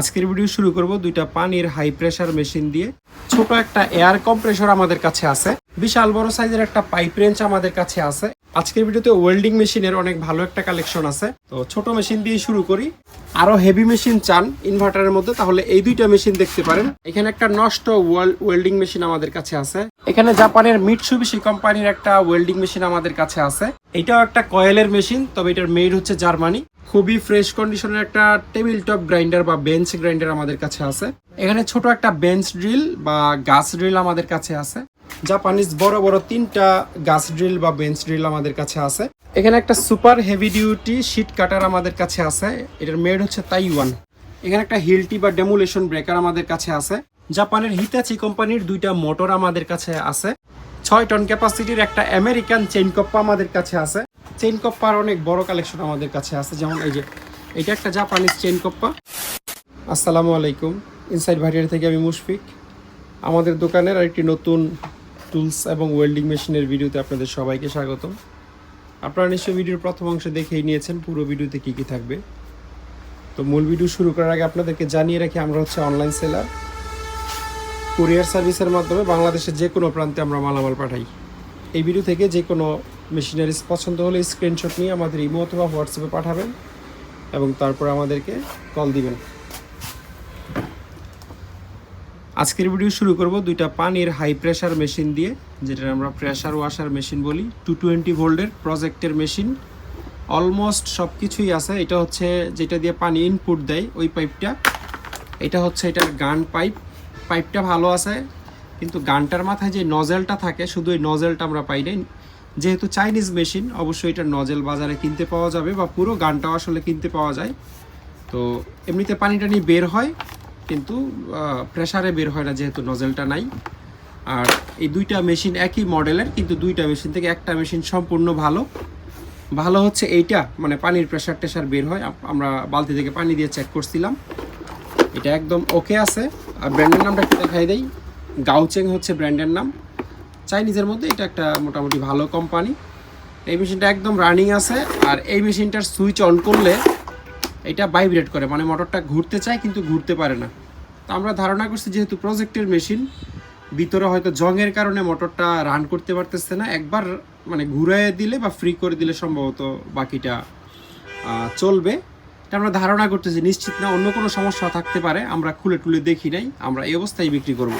আজকের ভিডিও শুরু করব দুইটা পানির হাই প্রেসার মেশিন দিয়ে। ছোট একটা এয়ার কম্প্রেসর আমাদের কাছে আছে। বিশাল বড় সাইজের একটা পাইপ রেঞ্চ আমাদের কাছে আছে। আজকের ভিডিওতে ওয়েল্ডিং মেশিনের অনেক ভালো একটা কালেকশন আছে। তো ছোট মেশিন দিয়ে শুরু করি। আরও হেভি মেশিন চান ইনভার্টারের মধ্যে, তাহলে এই দুইটা মেশিন দেখতে পারেন। এখানে একটা নষ্ট ওয়েল্ডিং মেশিন আমাদের কাছে আছে। এখানে জাপানের মিটসুবিশি কোম্পানির একটা ওয়েল্ডিং মেশিন আমাদের কাছে আছে। এটাও একটা কয়েলের মেশিন তবে এটার মেড হচ্ছে জার্মানি। খুবই ফ্রেশ কন্ডিশনের একটা টেবিল টপ গ্রাইন্ডার বা বেঞ্চ গ্রাইন্ডার আমাদের কাছে আছে। এখানে ছোট একটা বেঞ্চ ড্রিল বা গাছ ড্রিল আমাদের কাছে আছে। জাপানিজ বড় বড় তিনটা গাছ ড্রিল বা বেঞ্চ ড্রিল আমাদের কাছে আছে। এখানে একটা super heavy duty sheet cutter আমাদের কাছে আছে। এটার মেড হচ্ছে তাইওয়ান। এখানে একটা হিলটি বা ডেমুলেশন ব্রেকার আমাদের কাছে আছে। জাপানের হিতাচি কোম্পানির দুইটা মোটর আমাদের কাছে আছে। ছয় টন ক্যাপাসিটির একটা আমেরিকান চেইন কপ্পা আমাদের কাছে আছে। চেইন কপ্পার অনেক বড় কালেকশন আমাদের কাছে আছে। যেমন এই যে, এটা একটা জাপানিজ চেইন কপ্পা। আসসালামু আলাইকুম। ইনসাইড ভারিয়ার থেকে আমি মুশফিক। আমাদের দোকানের আরেকটি নতুন টুলস এবং ওয়েল্ডিং মেশিনের ভিডিওতে আপনাদের সবাইকে স্বাগতম। আপনারা নিশ্চয়ই ভিডিওর প্রথম অংশ দেখেই নিয়েছেন, পুরো ভিডিওতে কী কী থাকবে। তো মূল ভিডিও শুরু করার আগে আপনাদেরকে জানিয়ে রাখি, আমরা হচ্ছে অনলাইন সেলার কুরিয়ার সার্ভিসের মাধ্যমে বাংলাদেশের যে কোনো প্রান্তে আমরা মালামাল পাঠাই। এই ভিডিও থেকে যে কোনো মেশিনারিজ পছন্দ হলে স্ক্রিনশট নিয়ে আমাদের ইমো অথবা হোয়াটসঅ্যাপে পাঠাবেন এবং তারপর আমাদেরকে কল দিবেন। আজকের ভিডিও শুরু করব দুইটা পানির হাই প্রেশার মেশিন দিয়ে যেটা আমরা প্রেসার ওয়াশার মেশিন বলি টু টোয়েন্টি ভোল্টের প্রজেক্টের মেশিন অলমোস্ট সব কিছুই আছে, এটা হচ্ছে যেটা দিয়ে পানি ইনপুট দেয় ওই পাইপটা এটা হচ্ছে এটার গান পাইপ পাইপটা ভালো আছে, কিন্তু গানটার মাথায় যে নজেলটা থাকে, শুধু ওই নজেলটা আমরা পাই নাই। যেহেতু চাইনিজ মেশিন অবশ্যই এটার নজেল বাজারে কিনতে পাওয়া যাবে বা পুরো গানটাও আসলে কিনতে পাওয়া যায়। তো এমনিতে পানি টানি বের হয়। কিন্তু প্রেসারে বের হয় না যেহেতু নজেলটা নাই। আর এই দুইটা মেশিন একই মডেলের কিন্তু দুইটা মেশিন থেকে একটা মেশিন সম্পূর্ণ ভালো। ভালো হচ্ছে এইটা মানে পানির প্রেশার টেশার বের হয়। আমরা বালতি থেকে পানি দিয়ে চেক করছিলাম। এটা একদম ওকে আছে। আর ব্র্যান্ডের নামটা একটু দেখাই দেই। গাউচেং হচ্ছে ব্র্যান্ডের নাম। চাইনিজের মধ্যে এটা একটা মোটামুটি ভালো কোম্পানি এই মেশিনটা একদম রানিং আছে। আর এই মেশিনটার সুইচ অন করলে এটা ভাইব্রেট করে মানে মোটরটা ঘুরতে চায় কিন্তু ঘুরতে পারে না। তো আমরা ধারণা করছি যেহেতু প্রজেক্টের মেশিন ভিতরে হয়তো জংয়ের কারণে মোটরটা রান করতে পারতেছে না, একবার মানে ঘুরাইয়ে দিলে বা ফ্রি করে দিলে সম্ভবত বাকিটা চলবে। এটা আমরা ধারণা করতেছি, নিশ্চিত না অন্য কোনো সমস্যা থাকতে পারে, আমরা খুলে টুলে দেখি নাই, আমরা এই অবস্থায় বিক্রি করব।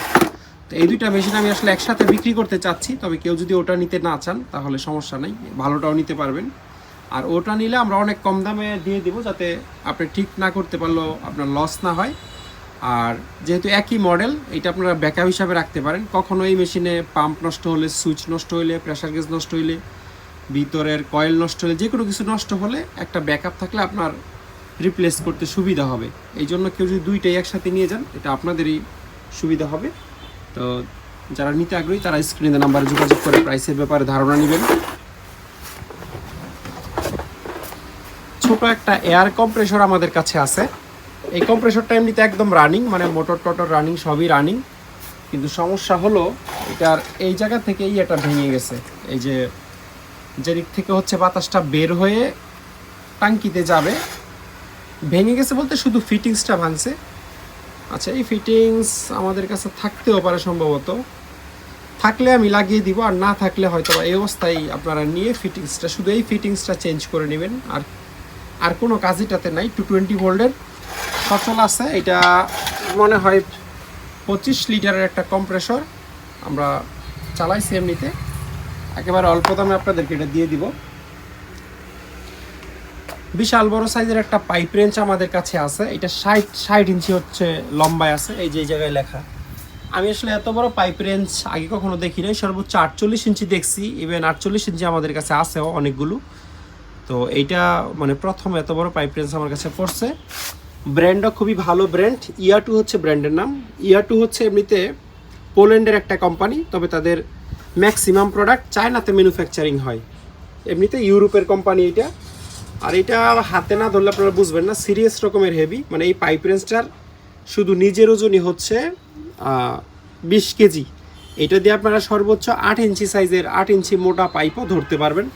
তো এই দুইটা মেশিন আমি আসলে একসাথে বিক্রি করতে চাচ্ছি, তবে কেউ যদি ওটা নিতে না চান তাহলে সমস্যা নেই, ভালোটাও নিতে পারবেন। আর ওটা নিলে আমরা অনেক কম দামে দিয়ে দিব যাতে আপনি ঠিক না করতে পারলেও আপনার লস না হয়। আর যেহেতু একই মডেল এটা আপনারা ব্যাকআপ হিসাবে রাখতে পারেন। কখনো এই মেশিনে পাম্প নষ্ট হলে সুইচ নষ্ট হলে প্রেশার গেজ নষ্ট হইলে ভিতরের কয়েল নষ্ট হলে, যে কোনো কিছু নষ্ট হলে একটা ব্যাকআপ থাকলে আপনার রিপ্লেস করতে সুবিধা হবে। এই জন্য কেউ যদি দুইটাই একসাথে নিয়ে যান, এটা আপনাদেরই সুবিধা হবে। তো যারা নিতে আগ্রহী, তারা স্ক্রিনে নাম্বারে যোগাযোগ করে প্রাইসের ব্যাপারে ধারণা নেবেন। ছোট একটা এয়ার কম্প্রেসর আমাদের কাছে আছে। এই কম্প্রেসরটা এমনিতে একদম রানিং মানে মোটর টটর রানিং সবই রানিং কিন্তু সমস্যা হলো, এটার এই জায়গা থেকে এই এটা ভেঙে গেছে। এই যে যেদিক থেকে হচ্ছে বাতাসটা বের হয়ে টাঙ্কিতে যাবে, ভেঙে গেছে বলতে শুধু ফিটিংসটা ভাঙছে। আচ্ছা এই ফিটিংস আমাদের কাছে থাকতেও পারে সম্ভবত। থাকলে আমি লাগিয়ে দিব, আর না থাকলে হয়তো এই অবস্থায় আপনারা নিয়ে ফিটিংসটা শুধু এই ফিটিংসটা চেঞ্জ করে নেবেন। আর আর কোনো কাজইটাতে নাই টু টোয়েন্টি ভোল্টের সচল আছে। এটা মনে হয় পঁচিশ লিটারের একটা কম্প্রেসর আমরা চালাইছি এমনিতে। একেবারে অল্প দামে আপনাদেরকে এটা দিয়ে দিব। বিশাল বড় সাইজের একটা পাইপ রেঞ্চ আমাদের কাছে আছে। এটা ষাট ষাট ইঞ্চি হচ্ছে লম্বায় আছে, এই যে জায়গায় লেখা। আমি আসলে এত বড় পাইপ রেঞ্জ আগে কখনো দেখি নাই সর্বোচ্চ আটচল্লিশ ইঞ্চি দেখছি ইভেন আটচল্লিশ ইঞ্চি আমাদের কাছে আছেও অনেকগুলো। তো এইটা মানে প্রথম এত বড় পাইপ রেঞ্জ আমার কাছে পড়ছে। ব্র্যান্ডও খুবই ভালো ব্র্যান্ড ইয়া টু হচ্ছে ব্র্যান্ডের নাম। ইয়া টু হচ্ছে এমনিতে পোল্যান্ডের একটা কোম্পানি তবে তাদের ম্যাক্সিমাম প্রোডাক্ট চায়নাতে ম্যানুফ্যাকচারিং হয়। এমনিতে ইউরোপের কোম্পানি এটা আর এটা হাতে না ধরলে আপনারা বুঝবেন না সিরিয়াস রকমের হেভি মানে এই পাইপ রেঞ্জটার শুধু নিজের ওজনই হচ্ছে বিশ কেজি। এটা দিয়ে আপনারা সর্বোচ্চ আট ইঞ্চি সাইজের আট ইঞ্চি মোটা পাইপও ধরতে পারবেন।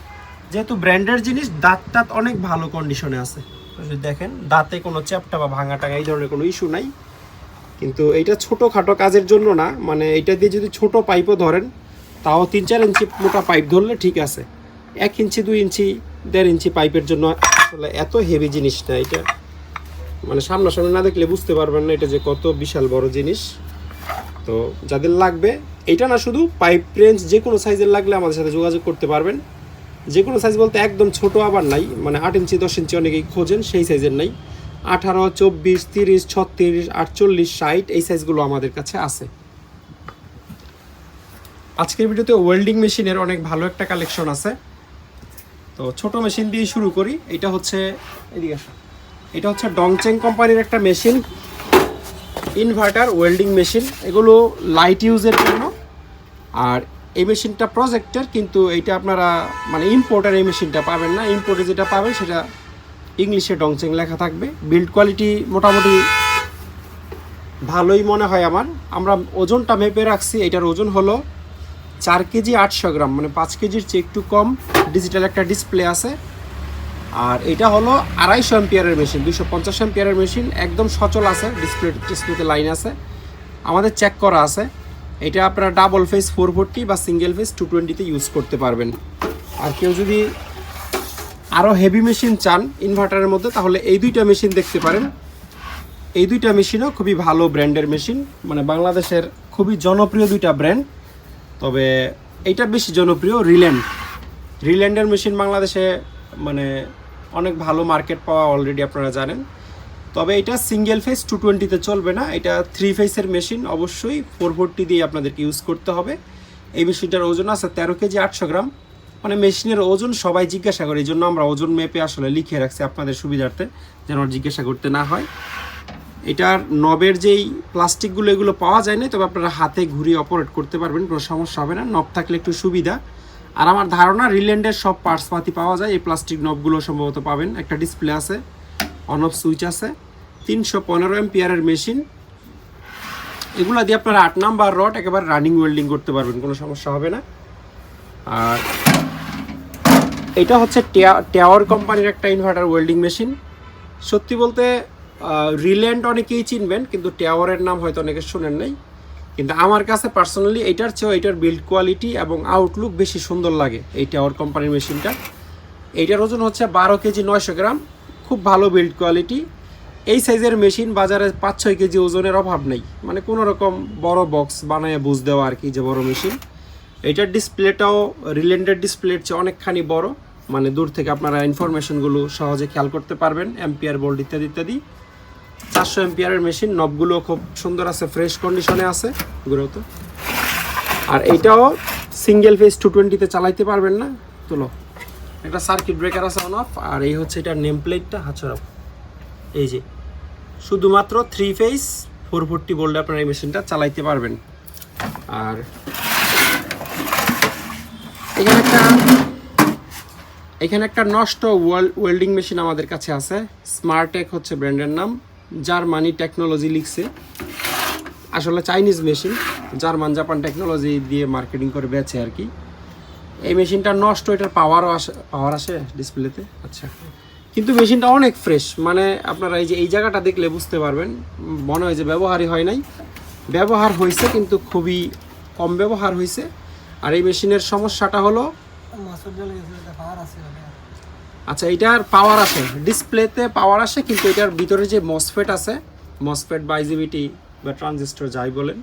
যেহেতু ব্র্যান্ডের জিনিস, দাঁত অনেক ভালো কন্ডিশনে আছে। দেখেন, দাঁতে কোনো চ্যাপটা বা ভাঙা টাঙা এই ধরনের কোনো ইস্যু নাই। কিন্তু এইটা ছোটোখাটো কাজের জন্য না মানে এটা দিয়ে যদি ছোট পাইপও ধরেন, তাও তিন চার ইঞ্চি মোটা পাইপ ধরলে ঠিক আছে। এক ইঞ্চি, দুই ইঞ্চি, দেড় ইঞ্চি পাইপের জন্য আসলে এত হেভি জিনিস না এটা মানে সামনাসামনি না দেখলে বুঝতে পারবেন না এটা যে কত বিশাল বড় জিনিস। তো যাদের লাগবে এটা না শুধু পাইপ রেঞ্জ যে কোনো সাইজের লাগলে আমাদের সাথে যোগাযোগ করতে পারবেন। যে কোনো সাইজ বলতে একদম ছোট আবার নাই মানে আট ইঞ্চি, দশ ইঞ্চি অনেকেই খোঁজেন, সেই সাইজের নাই। আঠারো, চব্বিশ, তিরিশ, ছত্রিশ, আটচল্লিশ, ষাট, এই সাইজগুলো আমাদের কাছে আছে। আজকের ভিডিওতে ওয়েল্ডিং মেশিনের অনেক ভালো একটা কালেকশন আছে। তো ছোট মেশিন দিয়ে শুরু করি। এটা হচ্ছে, এদিকে এটা হচ্ছে ডংচেং কোম্পানির একটা মেশিন ইনভার্টার ওয়েল্ডিং মেশিন এগুলো লাইট ইউজের জন্য। আর এই মেশিনটা প্রজেক্টের কিন্তু এইটা আপনারা মানে ইম্পোর্টার এই মেশিনটা পাবেন না। ইম্পোর্টে যেটা পাবেন সেটা ইংলিশে ডংচেং লেখা থাকবে। বিল্ড কোয়ালিটি মোটামুটি ভালোই মনে হয় আমার। আমরা ওজনটা মেপে রাখছি, এটার ওজন হলো চার কেজি আটশো গ্রাম মানে পাঁচ কেজির চেয়ে একটু কম ডিজিটাল একটা ডিসপ্লে আছে। আর এটা হলো আড়াইশো এম্পিয়ারের মেশিন দুশো পঞ্চাশ এম্পিয়ারের মেশিন একদম সচল আছে ডিসপ্লে ডিসপ্লেতে লাইন আছে। আমাদের চেক করা আছে। এটা আপনারা ডাবল ফেস ফোর ফোরটি বা সিঙ্গেল ফেস টু টোয়েন্টিতে ইউজ করতে পারবেন। আর কেউ যদি আরও হেভি মেশিন চান ইনভার্টারের মধ্যে, তাহলে এই দুইটা মেশিন দেখতে পারেন। এই দুইটা মেশিনও খুবই ভালো ব্র্যান্ডের মেশিন মানে বাংলাদেশের খুবই জনপ্রিয় দুইটা ব্র্যান্ড তবে এইটা বেশি জনপ্রিয় রিল্যান্ড রিল্যান্ডের মেশিন বাংলাদেশে মানে অনেক ভালো মার্কেট পাওয়া অলরেডি আপনারা জানেন। তবে এটা সিঙ্গেল ফেস টু টোয়েন্টিতে চলবে না, এটা থ্রি ফেসের মেশিন অবশ্যই ফোর ফোরটি দিয়ে আপনাদেরকে ইউজ করতে হবে। এই মেশিনটার ওজন আছে তেরো কেজি আটশো গ্রাম। মানে মেশিনের ওজন সবাই জিজ্ঞাসা করে, এই জন্য আমরা ওজন মেপে আসলে লিখে রাখছি আপনাদের সুবিধার্থে, যেন জিজ্ঞাসা করতে না হয়। এটার নবের যেই প্লাস্টিকগুলো এগুলো পাওয়া যায় না, তবে আপনারা হাতে ঘুরিয়ে অপারেট করতে পারবেন, কোনো সমস্যা হবে না। নব থাকলে একটু সুবিধা। আর আমার ধারণা রিল্যান্ডের সব পার্টসপাতি পাওয়া যায়, এই প্লাস্টিক নবগুলো সম্ভবত পাবেন। একটা ডিসপ্লে আছে অন অফ সুইচ আছে। তিনশো পনেরো এমপিয়ারের মেশিন। এগুলো দিয়ে আপনারা আট নাম্বার রড একেবারে রানিং ওয়েল্ডিং করতে পারবেন, কোনো সমস্যা হবে না। আর এটা হচ্ছে টাওয়ার কোম্পানির একটা ইনভার্টার ওয়েল্ডিং মেশিন সত্যি বলতে রিল্যান্ড অনেকেই চিনবেন, কিন্তু টাওয়ারের নাম হয়তো অনেকে শোনেন নাই। কিন্তু আমার কাছে পার্সোনালি এটার চেয়েও এটার বিল্ড কোয়ালিটি এবং আউটলুক বেশি সুন্দর লাগে, এই টাওয়ার কোম্পানির মেশিনটা এইটার ওজন হচ্ছে বারো কেজি নয়শো গ্রাম, খুব ভালো বিল্ড কোয়ালিটি এই সাইজের মেশিন বাজারে পাঁচ ছয় কেজি ওজনের অভাব নেই। মানে কোনো রকম বড় বক্স বানায় বুঝ দেওয়া আর কি যে বড় মেশিন। এটার ডিসপ্লেটাও রিলেন্ডেড ডিসপ্লের চেয়ে অনেকখানি বড়। মানে দূর থেকে আপনারা ইনফরমেশনগুলো সহজে খেয়াল করতে পারবেন এম্পিয়ার বোল্ড ইত্যাদি ইত্যাদি। চারশো এম্পিয়ারের মেশিন নবগুলো খুব সুন্দর আছে ফ্রেশ কন্ডিশনে আছে। তো আর এইটাও সিঙ্গেল ফেস টু টোয়েন্টিতে চালাইতে পারবেন না? তুলো। একটা সার্কিট ব্রেকার আছে অন অফ আর এই হচ্ছে এটার নেম প্লেটটা হাছাড়াও এই যে শুধুমাত্র থ্রি ফেস ফোর ফোরটি বোল্ডে আপনার এই মেশিনটা চালাইতে পারবেন। আর এখানে একটা এখানে একটা নষ্ট ওয়েল্ডিং মেশিন আমাদের কাছে আছে। স্মার্টেক হচ্ছে ব্র্যান্ডের নাম। জার্মানি টেকনোলজি লিখছে। আসলে Chinese machine German Japan technology দিয়ে মার্কেটিং করে বেচে আর কি। এই মেশিনটা নষ্ট, এটার পাওয়ারও আসে পাওয়ার আসে ডিসপ্লেতে আচ্ছা। কিন্তু মেশিনটা অনেক ফ্রেশ মানে আপনারা এই যে, এই জায়গাটা দেখলে বুঝতে পারবেন, মনে হয় যে ব্যবহারই হয় নাই। ব্যবহার হয়েছে কিন্তু খুবই কম ব্যবহার হয়েছে। আর এই মেশিনের সমস্যাটা হলো আচ্ছা এটার পাওয়ার আসে ডিসপ্লেতে পাওয়ার আসে, কিন্তু এটার ভিতরে যে মসফেট আছে মসফেট বা আইজিবিটি বা ট্রানজিস্টর যাই বলেন,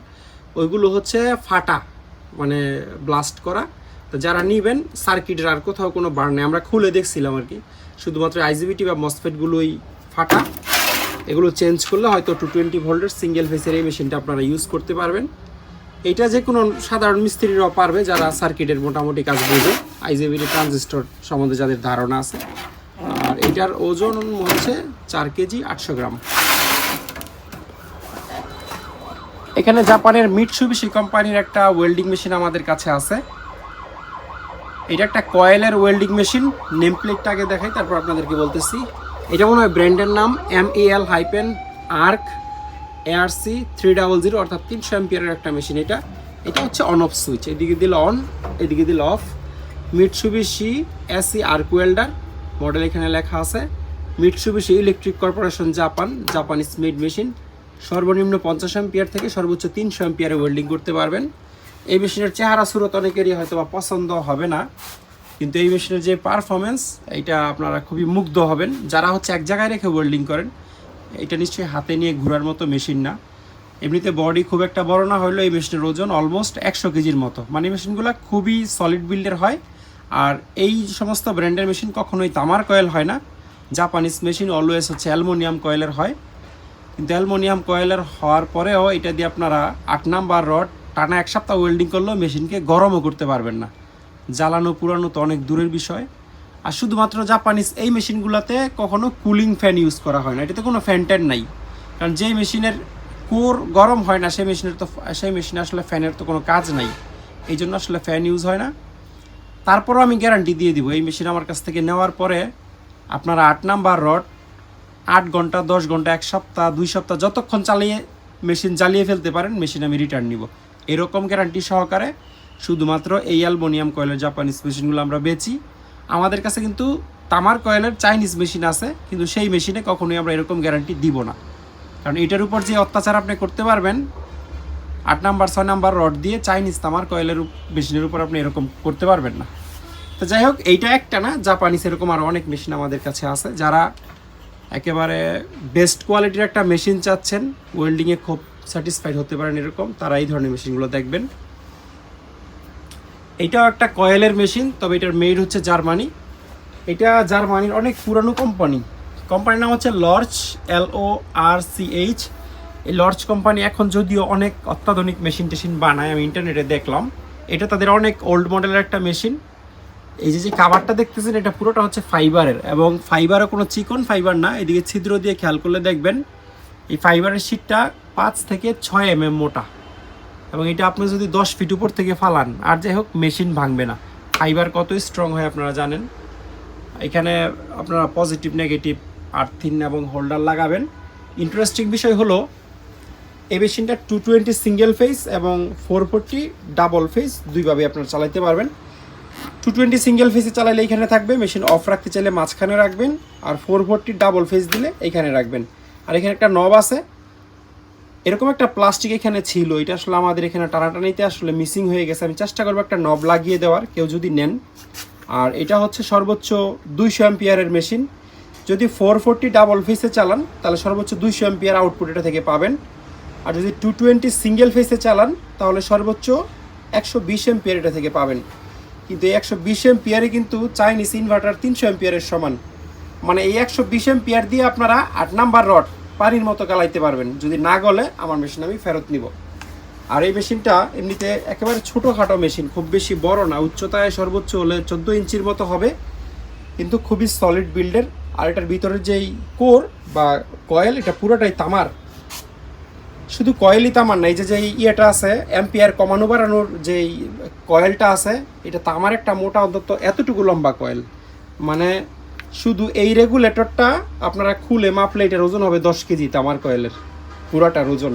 ওইগুলো হচ্ছে ফাটা মানে ব্লাস্ট করা। তো যারা নিবেন, সার্কিটের আর কোথাও কোনো বার নেই। আমরা খুলে দেখছিলাম আর কি। শুধুমাত্র আইজিবিটি বা মসফেটগুলোই ফাটা। এগুলো চেঞ্জ করলে হয়তো টু টোয়েন্টি ভোল্টের সিঙ্গেল ফেসের এই মেশিনটা আপনারা ইউজ করতে পারবেন। এটা যে কোনো সাধারণ মিস্ত্রিরাও পারবে যারা সার্কিটের মোটামুটি কাজ বুঝে। আইজিবিটি ট্রানজিস্টর সম্বন্ধে যাদের ধারণা আছে। আর এটার ওজন হচ্ছে চার কেজি আটশো গ্রাম। এখানে জাপানের মিটসুবিশি কোম্পানির একটা ওয়েল্ডিং মেশিন আমাদের কাছে আছে। এটা একটা কয়েলের ওয়েল্ডিং মেশিন নেম প্লেটটা আগে দেখাই, তারপর আপনাদেরকে বলতেছি। এটা মনে হয় ব্র্যান্ডের নাম M L hyphen arc ARC three double zero অর্থাৎ তিনশো এম্পিয়ারের একটা মেশিন এটা। এটা হচ্ছে অন অফ সুইচ এদিকে দিল অন এদিকে দিল off Mitsubishi AC arc welder model এখানে লেখা আছে। Mitsubishi electric corporation Japan Japanese made machine সর্বনিম্ন পঞ্চাশ অ্যাম্পিয়ার থেকে সর্বোচ্চ তিনশো অ্যাম্পিয়ারে ওয়েল্ডিং করতে পারবেন। এই মেশিনের চেহারা সুরত অনেকেরই হয়তো বা পছন্দ হবে না, কিন্তু এই মেশিনের যে পারফরমেন্স এইটা আপনারা খুবই মুগ্ধ হবেন। যারা হচ্ছে এক জায়গায় রেখে ওয়েল্ডিং করেন এটা নিশ্চয়ই হাতে নিয়ে ঘোরার মতো মেশিন না। এমনিতে বডি খুব একটা বড় না হলেও এই মেশিনের ওজন অলমোস্ট একশো কেজির মতো। মানে মেশিনগুলো খুবই সলিড বিল্ডের হয়, আর এই সমস্ত ব্র্যান্ডের মেশিন কখনোই তামার কয়েল হয় না। জাপানিজ মেশিন অলওয়েজ হচ্ছে অ্যালমোনিয়াম কয়েলের হয়। কিন্তু অ্যালমোনিয়াম কয়েলের হওয়ার পরেও এটা দিয়ে আপনারা আট নাম্বার রড টানা এক সপ্তাহ ওয়েল্ডিং করলেও মেশিনকে গরমও করতে পারবেন না। জ্বালানো, পুরানো তো অনেক দূরের বিষয়। আর শুধুমাত্র জাপানিজ এই মেশিনগুলোতে কখনো কুলিং ফ্যান ইউজ করা হয় না। এটাতে কোনো ফ্যান ট্যান নাই। কারণ যেই মেশিনের কোর গরম হয় না সেই মেশিনের তো সেই মেশিনে আসলে ফ্যানের তো কোনো কাজ নাই। এই জন্য আসলে ফ্যান ইউজ হয় না। তারপরও আমি গ্যারান্টি দিয়ে দিব, এই মেশিন আমার কাছ থেকে নেওয়ার পরে আপনারা আট নাম্বার রড আট ঘণ্টা, দশ ঘণ্টা, এক সপ্তাহ, দুই সপ্তাহ, যতক্ষণ চালিয়ে, মেশিন জ্বালিয়ে ফেলতে পারেন, মেশিন আমি রিটার্ন নিব। এরকম গ্যারান্টি সহকারে শুধুমাত্র এই অ্যালমোনিয়াম কয়েলের জাপানিজ মেশিনগুলো আমরা বেচি। আমাদের কাছে কিন্তু তামার কয়েলের চাইনিজ মেশিন আছে, কিন্তু সেই মেশিনে কখনোই আমরা এরকম গ্যারান্টি দিব না। কারণ এটার উপর যে অত্যাচার আপনি করতে পারবেন, আট নাম্বার, ছয় নাম্বার রড দিয়ে চাইনিজ তামার কয়েলের মেশিনের উপর আপনি এরকম করতে পারবেন না। তো যাই হোক, এইটা একটা না জাপানিজ এরকম আরও অনেক মেশিন আমাদের কাছে আছে, যারা একেবারে বেস্ট কোয়ালিটির একটা মেশিন চাচ্ছেন। ওয়েল্ডিংয়ে খুব স্যাটিসফাইড হতে পারেন এরকম। তারা এই ধরনের মেশিনগুলো দেখবেন। এটাও একটা কয়েলের মেশিন তবে এটার মেড হচ্ছে জার্মানি এটা জার্মানির অনেক পুরানো কোম্পানি কোম্পানির নাম হচ্ছে লর্চ এল ও আর সি এইচ এই লর্চ কোম্পানি এখন যদিও অনেক অত্যাধুনিক মেশিন টেশিন বানায়, আমি ইন্টারনেটে দেখলাম। এটা তাদের অনেক ওল্ড মডেলের একটা মেশিন এই যে যে কাভারটা দেখতেছেন, এটা পুরোটা হচ্ছে ফাইবারের। এবং ফাইবারও কোনো চিকন ফাইবার না, এদিকে ছিদ্র দিয়ে খেয়াল করলে দেখবেন, এই ফাইবারের শিটটা পাঁচ থেকে ছয় এম এম মোটা। এবং এটা আপনি যদি দশ ফিট উপর থেকে ফালান, আর যাই হোক, মেশিন ভাঙবে না। ফাইবার কত স্ট্রং হয় আপনারা জানেন। এখানে আপনারা পজিটিভ নেগেটিভ আর্থিন এবং হোল্ডার লাগাবেন। ইন্টারেস্টিং বিষয় হলো, এই মেশিনটা টু টোয়েন্টি সিঙ্গেল ফেস এবং ফোর ফোরটি ডাবল ফেস দুইভাবে আপনারা চালাইতে পারবেন। টু টোয়েন্টি সিঙ্গেল ফেসে চালাইলে এখানে থাকবে মেশিন অফ রাখতে চাইলে মাঝখানে রাখবেন, আর ফোর ফোরটি ডাবল ফেস দিলে এখানে রাখবেন। আর এখানে একটা নব আছে। এরকম একটা প্লাস্টিক এখানে ছিল, এটা আসলে আমাদের এখানে টানাটানিতে আসলে মিসিং হয়ে গেছে। আমি চেষ্টা করব একটা নব লাগিয়ে দেওয়ার, কেউ যদি নেন। আর এটা হচ্ছে সর্বোচ্চ দুইশো অ্যাম্পিয়ারের মেশিন যদি ফোর ফোরটি ডাবল ফেসে চালান, তাহলে সর্বোচ্চ দুইশো অ্যাম্পিয়ার আউটপুট এটা থেকে পাবেন। আর যদি টু টোয়েন্টি সিঙ্গেল ফেসে চালান, তাহলে সর্বোচ্চ একশো বিশ এটা থেকে পাবেন। কিন্তু এই একশো বিশ এম্পিয়ারে কিন্তু চাইনিজ ইনভার্টার তিনশো এম্পিয়ারের সমান। মানে এই একশো বিশ এম্পিয়ার দিয়ে আপনারা আট নাম্বার রড পানির মতো গালাইতে পারবেন। যদি না গলে আমার মেশিন আমি ফেরত নিব। আর এই মেশিনটা এমনিতে একেবারে ছোটোখাটো মেশিন খুব বেশি বড় না, উচ্চতায় সর্বোচ্চ হলে চোদ্দ ইঞ্চির মতো হবে। কিন্তু খুবই সলিড বিল্ডের আর এটার ভিতরের যেই কোর বা কয়েল এটা পুরোটাই তামার। শুধু কয়েলই তামার না যে যেই ইয়েটা আছে অ্যাম্পিয়ার কমানো বাড়ানোর যেই কয়েলটা আছে, এটা তামার একটা মোটা অন্তত এতটুকু লম্বা কয়েল। মানে শুধু এই রেগুলেটরটা আপনারা খুলে মাপলে এটার ওজন হবে দশ কেজি তামার কয়েলের, পুরাটার ওজন।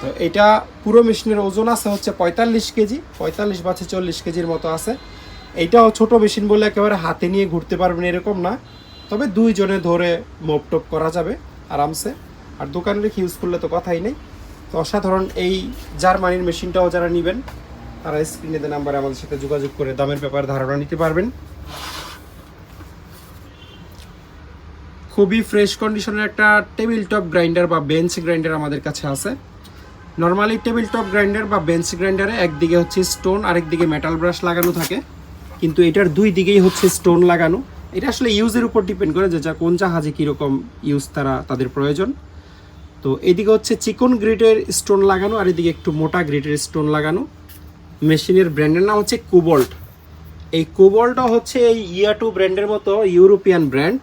তো এটা পুরো মেশিনের ওজন আছে হচ্ছে পঁয়তাল্লিশ কেজি, পঁয়তাল্লিশ বা চল্লিশ কেজির মতো আছে। এইটাও ছোট মেশিন বলে একেবারে হাতে নিয়ে ঘুরতে পারবেন এরকম না, তবে দুইজনে ধরে মোপ টোপ করা যাবে আরামসে। আর দোকানে রেখে ইউজ করলে তো কথাই নেই। তো অসাধারণ এই জার্মানির মেশিনটাও যারা নেবেন, তারা স্ক্রিনে দেওয়া নাম্বারে আমাদের সাথে যোগাযোগ করে দামের ব্যাপারে ধারণা নিতে পারবেন। খুবই ফ্রেশ কন্ডিশনের একটা টেবিল টপ গ্রাইন্ডার বা বেঞ্চ গ্রাইন্ডার আমাদের কাছে আছে। নর্মালি টেবিল টপ গ্রাইন্ডার বা বেঞ্চ গ্রাইন্ডারে একদিকে হচ্ছে স্টোন আরেকদিকে মেটাল ব্রাশ লাগানো থাকে। কিন্তু এটার দুই দিকেই হচ্ছে স্টোন লাগানো। এটা আসলে ইউজের উপর ডিপেন্ড করে যে যা, কোন জাহাজে কীরকম ইউজ তারা, তাদের প্রয়োজন। তো এদিকে হচ্ছে চিকন গ্রিটের স্টোন লাগানো, আর এদিকে একটু মোটা গ্রিটের স্টোন লাগানো। মেশিনের ব্র্যান্ডের নাম হচ্ছে কুবল্ট। এই কুবল্টটা হচ্ছে এই ইয়াটু ব্র্যান্ডের মতো ইউরোপিয়ান ব্র্যান্ড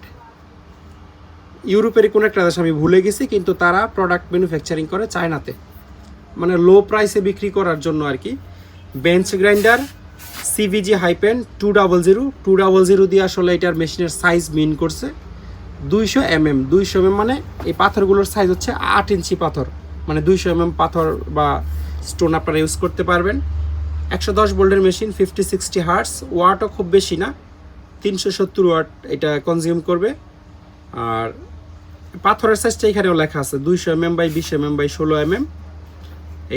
ইউরোপের কোনো একটা দেশ আমি ভুলে গেছি, কিন্তু তারা প্রোডাক্ট ম্যানুফ্যাকচারিং করে চায়নাতে। মানে লো প্রাইসে বিক্রি করার জন্য আর কি। Bench grinder CVG hyphen two double zero two double zero দিয়ে আসলে এটার মেশিনের সাইজ মিন করছে। দুইশো এম এম দুইশো এম মানে এই পাথরগুলোর সাইজ হচ্ছে আট ইঞ্চি পাথর। মানে দুইশো এম পাথর বা স্টোন আপনারা ইউজ করতে পারবেন। একশো দশ বোল্ডের মেশিন ফিফটি সিক্সটি হার্টস ওয়াটও খুব বেশি না। তিনশো সত্তর ওয়াট এটা কনজিউম করবে। আর পাথরের সাইজটা এখানেও লেখা আছে। দুইশো এম এম বাই বিশ এম এম বাই ষোলো এম এম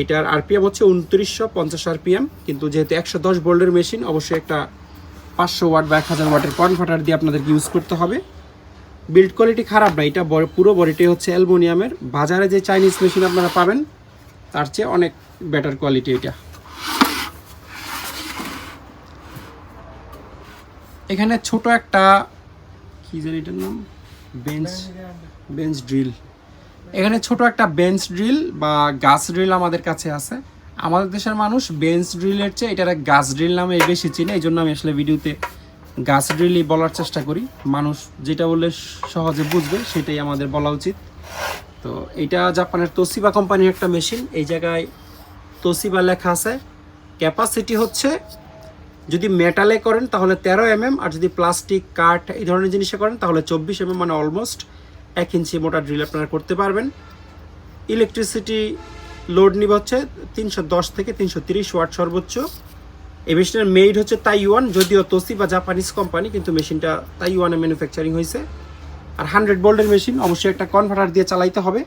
এইটার আরপিএম হচ্ছে উনত্রিশশো পঞ্চাশ আরপিএম কিন্তু যেহেতু একশো দশ বোল্ডের মেশিন অবশ্যই একটা পাঁচশো ওয়াট বা এক হাজার ওয়াটের কনভার্টার দিয়ে আপনাদেরকে ইউজ করতে হবে। বিল্ড কোয়ালিটি খারাপ না, এটা পুরো বডিটি হচ্ছে অ্যালুমিনিয়ামের। বাজারে যে চাইনিজ মেশিন আপনারা পাবেন, তার চেয়ে অনেক বেটার কোয়ালিটি এটা। এখানে ছোট একটা, কি জানি এটার নাম? বেঞ্চ বেঞ্চ ড্রিল এখানে ছোট একটা বেঞ্চ ড্রিল বা গাছ ড্রিল আমাদের কাছে আছে। আমাদের দেশের মানুষ বেঞ্চ ড্রিলের চেয়ে এটার গাছ ড্রিল নামে বেশি চিনে, এই জন্য আমি আসলে ভিডিওতে গাছ ড্রিলই বলার চেষ্টা করি। মানুষ যেটা বললে সহজে বুঝবে, সেটাই আমাদের বলা উচিত। তো এটা জাপানের তোসিবা কোম্পানির একটা মেশিন। এই জায়গায় তোসিবা লেখা আছে ক্যাপাসিটি হচ্ছে যদি মেটালে করেন তাহলে তেরো এম এম আর যদি প্লাস্টিক কাঠ এই ধরনের জিনিসে করেন তাহলে চব্বিশ এম মানে অলমোস্ট এক ইঞ্চি মোটা ড্রিল আপনারা করতে পারবেন। ইলেকট্রিসিটি লোড নিবে হচ্ছে তিনশো দশ থেকে তিনশো তিরিশ ওয়াট সর্বোচ্চ। এই মেশিনের মেড হচ্ছে তাইওয়ান যদিও তোসি বা জাপানিজ কোম্পানি কিন্তু মেশিনটা তাইওয়ানে ম্যানুফ্যাকচারিং হয়েছে। আর হান্ড্রেড বোল্ডের মেশিন অবশ্যই একটা কনভার্টার দিয়ে চালাইতে হবে।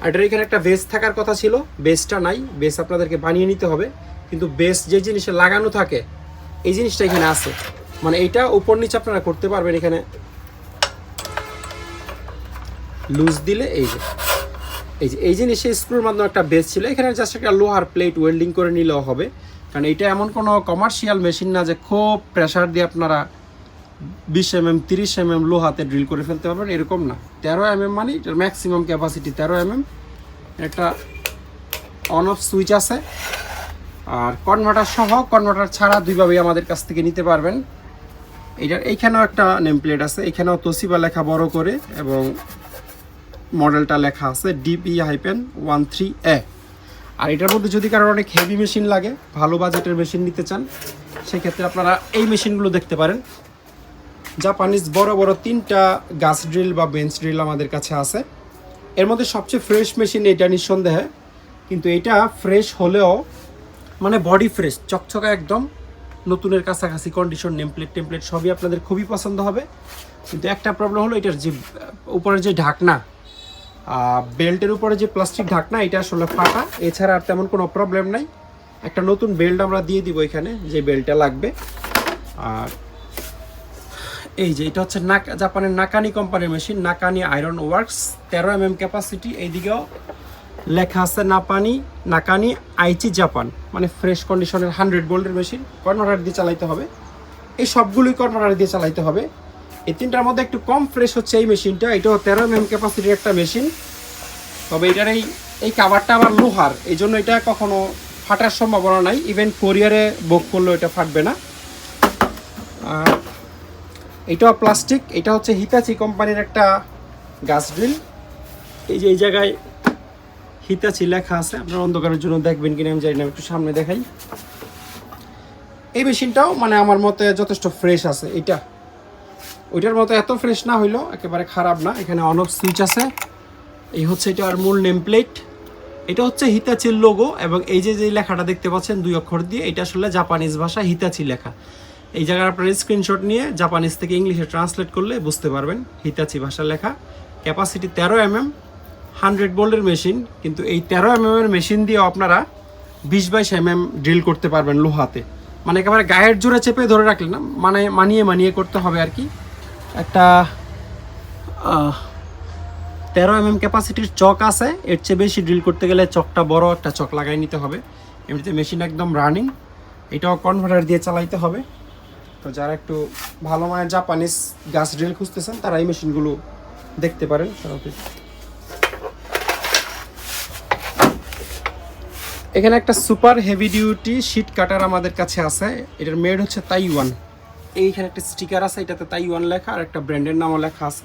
আর এটার এখানে একটা বেস থাকার কথা ছিল। বেসটা নাই বেস আপনাদেরকে বানিয়ে নিতে হবে। কিন্তু বেস যে জিনিসে লাগানো থাকে, এই জিনিসটা এখানে আছে। মানে এইটা উপর নিচে আপনারা করতে পারবেন এখানে। লুজ দিলে এই যে এই যে, এই জিনিসে স্ক্রুর মাধ্যমে একটা বেস ছিল। এখানে জাস্ট একটা লোহার প্লেট ওয়েল্ডিং করে নিলেও হবে। কারণ এটা এমন কোনো কমার্শিয়াল মেশিন না যে খুব প্রেশার দিয়ে আপনারা বিশ এম এম তিরিশ এম এম লোহাতে ড্রিল করে ফেলতে পারবেন, এরকম না। তেরো এম এম মানে এটার ম্যাক্সিমাম ক্যাপাসিটি তেরো এম এম একটা অন অফ সুইচ আছে। আর কনভার্টার সহ কনভার্টার ছাড়া দুইভাবেই আমাদের কাছ থেকে নিতে পারবেন। এটার এইখানেও একটা নেম প্লেট আছে এখানেও তসিবা লেখা বড় করে এবং মডেলটা লেখা আছে DP hyphen one three A আর এটার মধ্যে যদি কারোর অনেক হেভি মেশিন লাগে, ভালো বাজেটের মেশিন নিতে চান, সেক্ষেত্রে আপনারা এই মেশিনগুলো দেখতে পারেন। জাপানিজ বড় বড় তিনটা গাছ ড্রিল বা বেঞ্চ ড্রিল আমাদের কাছে আছে। এর মধ্যে সবচেয়ে ফ্রেশ মেশিন এটা নিঃসন্দেহে। কিন্তু এটা ফ্রেশ হলেও মানে বডি ফ্রেশ চকচকা একদম নতুনের কাছাকাছি কন্ডিশন নেমপ্লেট টেমপ্লেট সবই আপনাদের খুবই পছন্দ হবে। কিন্তু একটা প্রবলেম হলো এটার যে উপরের যে ঢাকনা বেল্টের উপরে যে প্লাস্টিক ঢাকনা, এটা আসলে ফাটা এছাড়া আর তেমন কোনো প্রবলেম নাই। একটা নতুন বেল্ট আমরা দিয়ে দিব এখানে, যে বেল্টটা লাগবে। আর এই যে, এটা হচ্ছে নাক, জাপানের নাকানি কোম্পানির মেশিন নাকানি আয়রন ওয়ার্কস তেরো এম এম ক্যাপাসিটি এইদিকেও লেখা আছে নাপানি, নাকানি, আইচি জাপান। মানে ফ্রেশ কন্ডিশনের হান্ড্রেড বোল্টের মেশিন কর্নার দিয়ে চালাইতে হবে। এই সবগুলোই কর্নার দিয়ে চালাইতে হবে। এই তিনটার মধ্যে একটু কম ফ্রেশ হচ্ছে এই মেশিনটা। এটাও তেরো এম এম ক্যাপাসিটির একটা মেশিন। তবে এটার এই এই কাভারটা আবার লোহার। এই জন্য এটা কখনো ফাটার সম্ভাবনা নাই। ইভেন কোরিয়ারে বুক করলেও এটা ফাটবে না। এটাও প্লাস্টিক এটা হচ্ছে হিতাচি কোম্পানির একটা গাছ ড্রিল এই যে এই জায়গায় হিতাচি লেখা আছে। আপনারা অন্ধকারের জন্য দেখবেন কিনা আমি জানি না একটু সামনে দেখাই। এই মেশিনটাও মানে আমার মতে যথেষ্ট ফ্রেশ আছে। এটা ওইটার মতো এত ফ্রেশ না হইল, একেবারে খারাপ না। এখানে অন সুইচ আছে। এই হচ্ছে এটার মূল নেম প্লেট এটা হচ্ছে হিতাচির লোগো এবং এই যে যে লেখাটা দেখতে পাচ্ছেন দুই অক্ষর দিয়ে, এটা আসলে জাপানিজ ভাষা হিতাচি লেখা। এই জায়গায় আপনার স্ক্রিনশট নিয়ে জাপানিজ থেকে ইংলিশে ট্রান্সলেট করলে বুঝতে পারবেন হিতাচি ভাষা লেখা। ক্যাপাসিটি তেরো এম এম হান্ড্রেড বোল্ডের মেশিন কিন্তু এই তেরো এম এর মেশিন দিয়েও আপনারা বিশ বাইশ এম এম ড্রিল করতে পারবেন লোহাতে। মানে একেবারে গায়ের জোরে চেপে ধরে রাখলে না মানে মানিয়ে মানিয়ে করতে হবে আর কি। একটা তেরো এম এম ক্যাপাসিটির চক আছে, এর চেয়ে বেশি ড্রিল করতে গেলে চকটা বড় একটা চক লাগাই নিতে হবে। এমনিতে মেশিন একদম রানিং এটাও কনভার্টার দিয়ে চালাইতে হবে। তো যারা একটু ভালো মানের জাপানিজ গাছ ড্রিল খুঁজতেছেন, তারা এই মেশিনগুলো দেখতে পারেন। সরাসরি এখানে একটা super heavy duty sheet cutter আমাদের কাছে আছে। এটার মেড হচ্ছে তাইওয়ান। এইখানে একটা স্টিকার আছে, এটাতে তাইওয়ান লেখা, আর একটা ব্র্যান্ডের নামও লেখা আছে।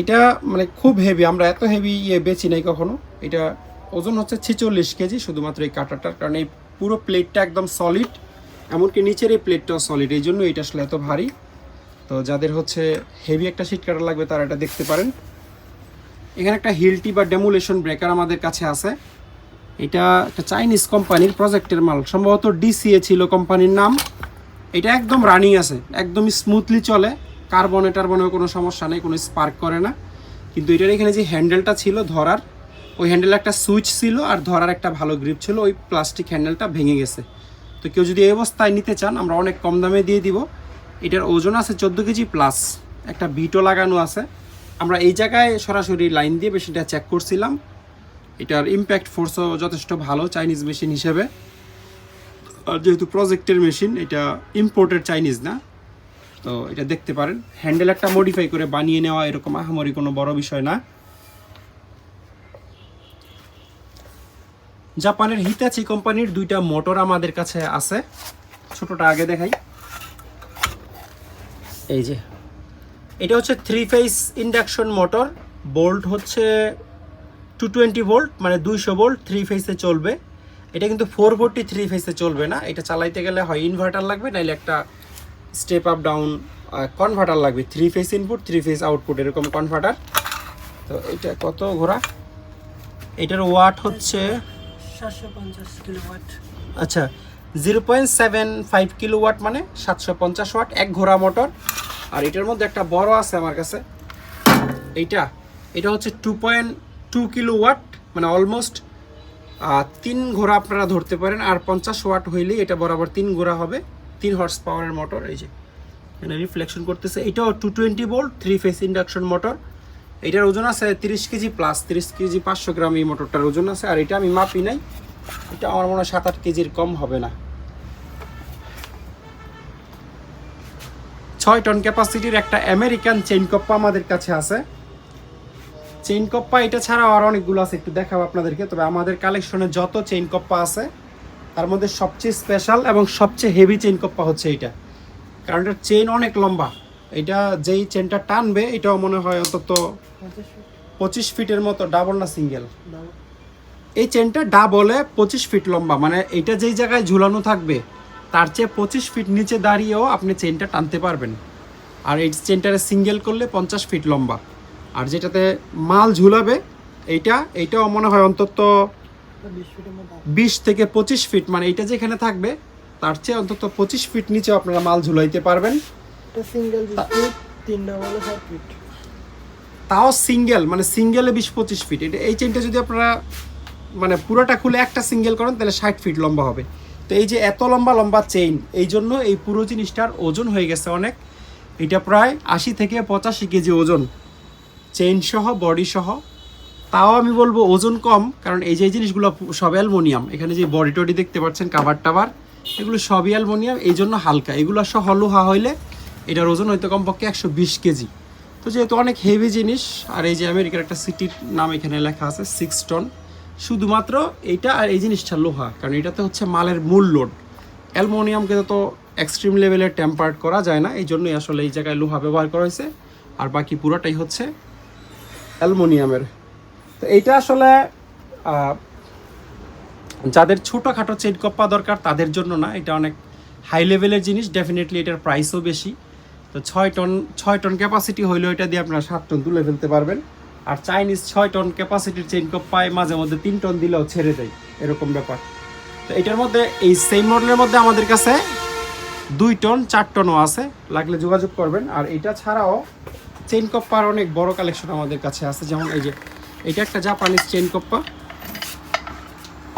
এটা মানে খুব হেভি, আমরা এত হেভি ইয়ে বেচি নাই কখনো। এটা ওজন হচ্ছে ছেচল্লিশ কেজি শুধুমাত্র এই কাটারটার, কারণ এই পুরো প্লেটটা একদম সলিড এমনকি নিচের এই প্লেটটাও সলিড এই জন্য এটা আসলে এত ভারী। তো যাদের হচ্ছে হেভি একটা শীট কাটার লাগবে তারা এটা দেখতে পারেন। এখানে একটা হিলটি বা ডেমুলেশন ব্রেকার আমাদের কাছে আছে। এটা একটা চাইনিজ কোম্পানির প্রজেক্টের মাল। সম্ভবত ডিসিএ ছিল কোম্পানির নাম। এটা একদম রানিং আছে একদমই স্মুথলি চলে। কার্বনে টার্বনেও কোনো সমস্যা নেই, কোনো স্পার্ক করে না। কিন্তু এটার এখানে যে হ্যান্ডেলটা ছিল ধরার, ওই হ্যান্ডেলে একটা সুইচ ছিল আর ধরার একটা ভালো গ্রিপ ছিল, ওই প্লাস্টিক হ্যান্ডেলটা ভেঙে গেছে। তো কেউ যদি এই অবস্থায় নিতে চান, আমরা অনেক কম দামে দিয়ে দিব। এটার ওজন আছে চোদ্দ কেজি প্লাস একটা বিটও লাগানো আছে। আমরা এই জায়গায় সরাসরি লাইন দিয়ে মেশিনটা চেক করছিলাম। এটার ইম্প্যাক্ট ফোর্সও যথেষ্ট ভালো চাইনিজ মেশিন হিসেবে। আর যেহেতু প্রজেক্টের মেশিন এটা ইম্পোর্টেড চাইনিজ না, তো এটা দেখতে পারেন। হ্যান্ডেল একটা মডিফাই করে বানিয়ে নেওয়া এরকম আহামরি কোনো বড় বিষয় না। জাপানের হিতাচি কোম্পানির দুইটা মোটর আমাদের কাছে আছে। ছোটটা আগে দেখাই। এই যে। এটা হচ্ছে three phase induction motor volt হচ্ছে টু টোয়েন্টি ভোল্ট মানে দুইশো ভোল্ট থ্রি ফেসে চলবে। এটা কিন্তু ফোর ফোরটি থ্রি ফেসে চলবে না। এটা চালাইতে গেলে হয় ইনভার্টার লাগবে নাহলে একটা স্টেপ আপ ডাউন কনভার্টার লাগবে। Three phase input three phase output এরকম কনভার্টার তো এটা কত ঘোরা এটার ওয়াট হচ্ছে সাতশো পঞ্চাশ কিলোওয়াট আচ্ছা zero point seven five kilo watt মানে সাতশো পঞ্চাশ ওয়াট এক ঘোড়া মোটর আর এটার মধ্যে একটা বড় আছে আমার কাছে। এইটা এটা হচ্ছে two point two kilo watt মানে অলমোস্ট তিন ঘোড়া আপনারা ধরতে পারেন, আর পঞ্চাশ ওয়াট হইলেই এটা বরাবর তিন ঘোড়া হবে, তিন হর্স পাওয়ারের মোটর এই যে। এখানে রিফ্লেকশন করতেছে, এটাও two twenty volt three phase induction motor এটার ওজন আছে তিরিশ কেজি প্লাস তিরিশ কেজি পাঁচশো গ্রাম এই মোটরটার ওজন আছে, আর এটা আমি মাপি নাই। এটা আমার মনে হয় সাত আট কেজির কম হবে না। ছয় টন ক্যাপাসিটির একটা আমেরিকান চেইন কপ্পা আমাদের কাছে আছে। চেইন কপ্পা এটা ছাড়াও আর অনেকগুলো আছে, একটু দেখাবো আপনাদেরকে। তবে আমাদের কালেকশনে যত চেইন কপ্পা আছে, তার মধ্যে সবচেয়ে স্পেশাল এবং সবচেয়ে হেভি চেইন কপ্পা হচ্ছে এইটা কারণ এটা চেইন অনেক লম্বা। এটা যেই চেনটা টানবে, এটাও মনে হয় অন্তত পঁচিশ ফিটের মতো ডাবল না সিঙ্গেল এই চেনটা ডাবলে পঁচিশ ফিট লম্বা। মানে এটা যেই জায়গায় ঝুলানো থাকবে, তার চেয়ে পঁচিশ ফিট নিচে দাঁড়িয়েও আপনি চেনটা টানতে পারবেন। আর এই চেনটারে সিঙ্গেল করলে পঞ্চাশ ফিট লম্বা। আর যেটাতে মাল ঝুলাবে এইটা এইটাও মনে হয় অন্তত বিশ থেকে পঁচিশ ফিট মানে এইটা যেখানে থাকবে তার চেয়ে অন্তত পঁচিশ ফিট নিচে আপনারা মাল ঝুলাইতে পারবেন। তাও সিঙ্গেল মানে সিঙ্গেলে বিশ পঁচিশ ফিট এটা এই চেনটা যদি আপনারা মানে পুরোটা খুলে একটা সিঙ্গেল করেন তাহলে ষাট ফিট লম্বা হবে। তো এই যে এত লম্বা লম্বা চেইন এই জন্য এই পুরো জিনিসটার ওজন হয়ে গেছে অনেক। এটা প্রায় আশি থেকে পঁচাশি কেজি ওজন। চেইন সহ বডি সহ, তাও আমি বলব ওজন কম, কারণ এই যে জিনিসগুলো সব অ্যালমোনিয়াম। এখানে যে বডি টডি দেখতে পাচ্ছেন কাভার টাবার, এগুলো সবই অ্যালমোনিয়াম, এই জন্য হালকা। এগুলো সহ লোহা হইলে এটার ওজন হয়তো কমপক্ষে একশো বিশ কেজি। তো যেহেতু অনেক হেভি জিনিস, আর এই যে আমেরিকার একটা সিটির নাম এখানে লেখা আছে সিক্স টন শুধুমাত্র এইটা আর এই জিনিসটা লোহা, কারণ এটাতে হচ্ছে মালের মূল লোড অ্যালমোনিয়ামকে তো এক্সট্রিম লেভেলের টেম্পার্ড করা যায় না, এই জন্যই আসলে এই জায়গায় লোহা ব্যবহার করা হয়েছে। আর বাকি পুরোটাই হচ্ছে অ্যালমোনিয়ামের। তো এইটা আসলে যাদের ছোটোখাটো চেন কপ্পা দরকার তাদের জন্য না, এটা অনেক হাই লেভেলের জিনিস ডেফিনেটলি এটার প্রাইসও বেশি। তো ছয় টন ছয় টন ক্যাপাসিটি হইলেও এটা দিয়ে আপনারা সাত টন তুলে ফেলতে পারবেন। আর চাইনিজ ছয় টন ক্যাপাসিটির চেইন কপ্পায় মাঝে মধ্যে তিন টন দিলেও ছেড়ে দেয়, এরকম ব্যাপার। তো এটার মধ্যে, এই সেম মডেলের মধ্যে আমাদের কাছে দুই টন চার টনও আছে, লাগলে যোগাযোগ করবেন। আর এটা ছাড়াও চেইন কপ্পার অনেক বড় কালেকশন আমাদের কাছে আছে, যেমন এই যে, এটা একটা জাপানিজ চেইন কপ্পা।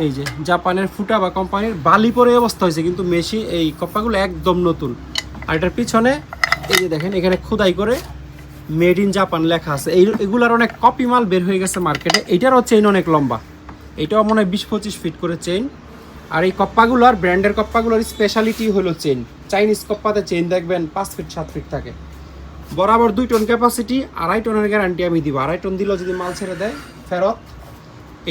এই যে জাপানের ফুটা বা কোম্পানির বালি পরে অবস্থা হয়েছে, কিন্তু মেশি এই কপ্পাগুলো একদম নতুন। আর এটার পিছনে, এই যে দেখেন, এখানে খোদাই করে মেড ইন জাপান লেখা আছে। এই, এগুলার অনেক কপি মাল বের হয়ে গেছে মার্কেটে। এইটারও চেইন অনেক লম্বা। এটাও মনে হয় বিশ পঁচিশ ফিট করে চেইন। আর এই কপ্পাগুলোর ব্র্যান্ডের কপ্পাগুলোর স্পেশালিটি হলো চেইন। চাইনিজ কপ্পাতে চেইন দেখবেন পাঁচ ফিট সাত ফিট থাকে। বরাবর দুই টন ক্যাপাসিটি আড়াই টনের গ্যারান্টি আমি দিব। আড়াই টন দিলেও যদি মাল ছেড়ে দেয়, ফেরত।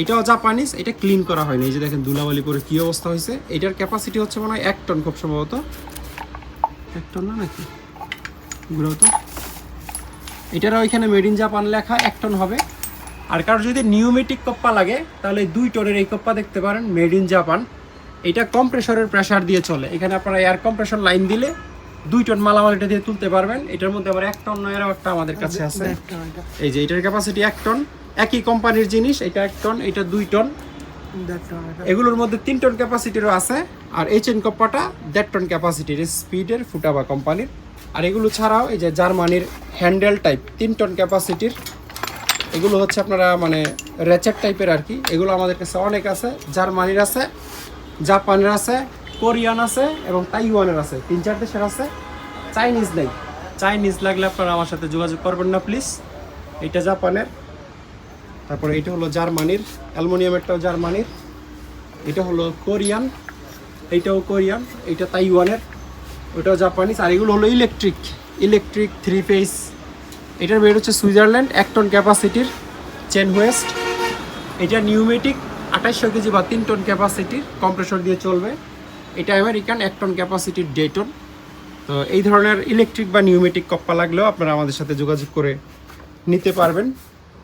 এটাও জাপানিজ এটা ক্লিন করা হয়নি। এই যে দেখেন ধুলাবালি করে কি অবস্থা হয়েছে। এটার ক্যাপাসিটি হচ্ছে মনে হয় এক টন খুব সম্ভবত। এক টন না নাকি? এটারও ওইখানে মেড ইন জাপান লেখা এক টন হবে। আর কারও যদি নিউমেটিক কপ্পা লাগে, তাহলে দুই টনের এই কপ্পা দেখতে পারেন মেড ইন জাপান এটা কম্প্রেসরের প্রেসার দিয়ে চলে। এখানে আপনারা এয়ার কম্প্রেসর লাইন দিলে দুই টন মালামাল এটা দিয়ে তুলতে পারবেন। এটার মধ্যে আবার এক টন নয়েরও একটা আমাদের কাছে আছে। এই যে এটার ক্যাপাসিটি এক টন। একই কোম্পানির জিনিস এটা এক টন এটা দুই টন। এগুলোর মধ্যে তিন টন ক্যাপাসিটিরও আছে। আর এই চেন কপ্পাটা দেড় টন ক্যাপাসিটির স্পিডের ফুটাবা কোম্পানির আর এগুলো ছাড়াও এই যে জার্মানির হ্যান্ডেল টাইপ তিন টন ক্যাপাসিটির এগুলো হচ্ছে আপনারা মানে রেচার টাইপের আর কি। এগুলো আমাদের কাছে অনেক আছে। জার্মানির আছে জাপানের আছে কোরিয়ান আছে এবং তাইওয়ানের আছে। তিন, চার দেশের আছে। চাইনিজ নেই। চাইনিজ লাগলে আপনারা আমার সাথে যোগাযোগ করবেন না, প্লিজ। এটা জাপানের। তারপরে এটা হলো জার্মানির। অ্যালুমিনিয়ামেরটাও জার্মানির। এটা হলো কোরিয়ান। এইটাও কোরিয়ান। এইটা তাইওয়ানের। ওটাও জাপানিজ। আর এগুলো হলো ইলেকট্রিক। ইলেকট্রিক থ্রি ফেস এটার বের হচ্ছে সুইজারল্যান্ড। এক টন ক্যাপাসিটির চেন ওয়েস্ট। এটা নিউমেটিক। আঠাইশশো কেজি বা তিন টন ক্যাপাসিটির। কম্প্রেসর দিয়ে চলবে। এটা আমেরিকান, এক টন ক্যাপাসিটির ডেটন তো এই ধরনের ইলেকট্রিক বা নিউমেটিক কপ্পা লাগলেও আপনারা আমাদের সাথে যোগাযোগ করে নিতে পারবেন।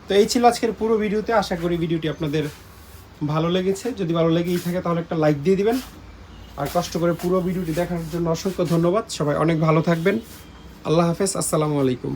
তো এই ছিল আজকের পুরো ভিডিওতে। আশা করি ভিডিওটি আপনাদের ভালো লেগেছে। যদি ভালো লেগেই থাকে তাহলে একটা লাইক দিয়ে দিবেন। আর কষ্ট করে পুরো ভিডিওটি দেখার জন্য অসংখ্য ধন্যবাদ। সবাই অনেক ভালো থাকবেন। আল্লাহ হাফেজ। আসসালামু আলাইকুম।